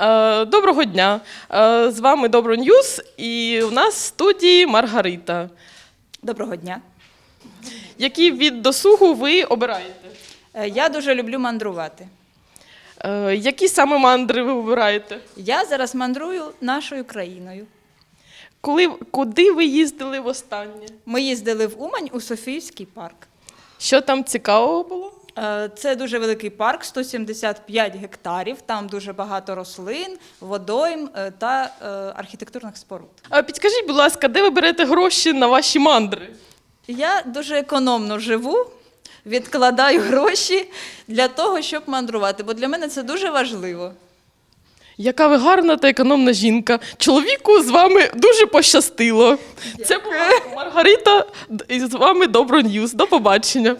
Е, Доброго дня. Е, З вами Добро Ньюс, і у нас в студії Маргарита. Доброго дня. Який від досугу ви обираєте? Е, Я дуже люблю мандрувати. Які саме мандри ви обираєте? Я зараз мандрую нашою країною. Коли, куди ви їздили востаннє? Ми їздили в Умань у Софіївський парк. Що там цікавого було? Е, Це дуже великий парк, 175 гектарів. Там дуже багато рослин, водойм е, та е, архітектурних споруд. Е, Підкажіть, будь ласка, де ви берете гроші на ваші мандри? Я дуже економно живу, відкладаю гроші для того, щоб мандрувати, бо для мене це дуже важливо. Яка ви гарна та економна жінка. Чоловіку з вами дуже пощастило. Це була Маргарита, і з вами Добро Ньюс. До побачення.